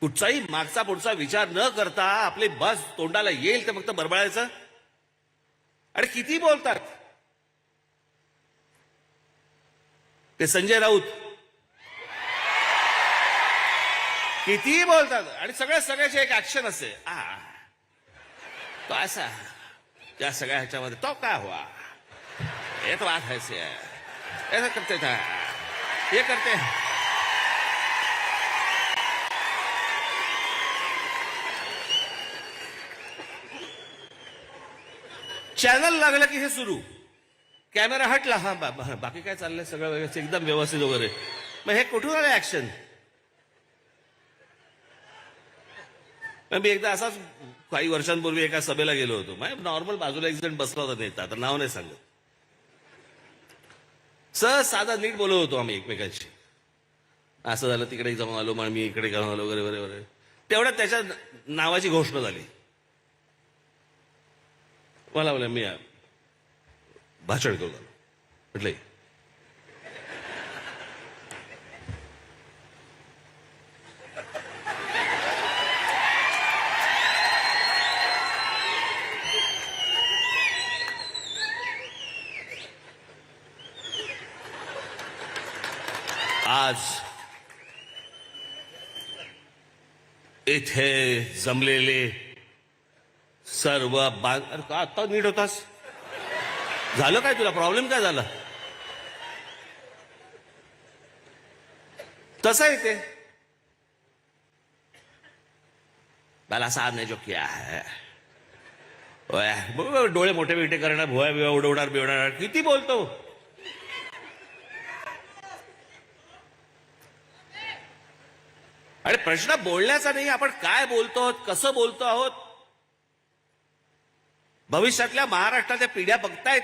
कुठचाही मागचा पुढचा विचार न करता आपली बस तोंडाला येईल ते फक्त बरबळायचं? आणि किती बोलतात? ते संजय राऊत. किती बोलतात? आणि सगळ्या सगळ्याचे एक ऍक्शन असते आ. तो असा. त्या सगळ्या ह्याच्यामध्ये तो काय हवा हे तो वाद है से ऐसा करते था ये करते. चॅनल लागलं की हे सुरू. कॅमेरा हटला हा बा- बा- बाकी काय चाललंय सगळं व्यवस्थित एकदम व्यवस्थित वगैरे. मग हे कुठून आलं ऍक्शन मी एकदा असाच काही वर्षांपूर्वी एका सभेला गेलो होतो. मग नॉर्मल बाजूला एक जण बसला होता नेता आता नाव नाही सांगत. सहज साधा नीट बोलत होतो आम्ही एकमेकांशी. असं झालं तिकडे जाऊन आलो मग मी इकडे जाऊन आलो वगैरे वगैरे वगैरे. तेवढ्यात त्याच्या नावाची घोषणा झाली. मला बोला मी भाषण करू लागलो म्हटलं आज इथे जमलेले सर्व बांध अरे का आत्ता नीट होतास? झालं काय तुला? प्रॉब्लेम काय झाला? तसं आहे ते. मला साथ नाही जो किया है. डोळे मोठे बिटे करणार भुया बिवा उडवणार बिवणार. किती बोलतो? आणि प्रश्न बोलण्याचा नाही आपण काय बोलतो आहोत कसं बोलतो आहोत? भविष्यातल्या महाराष्ट्राच्या पिढ्या बघतायत.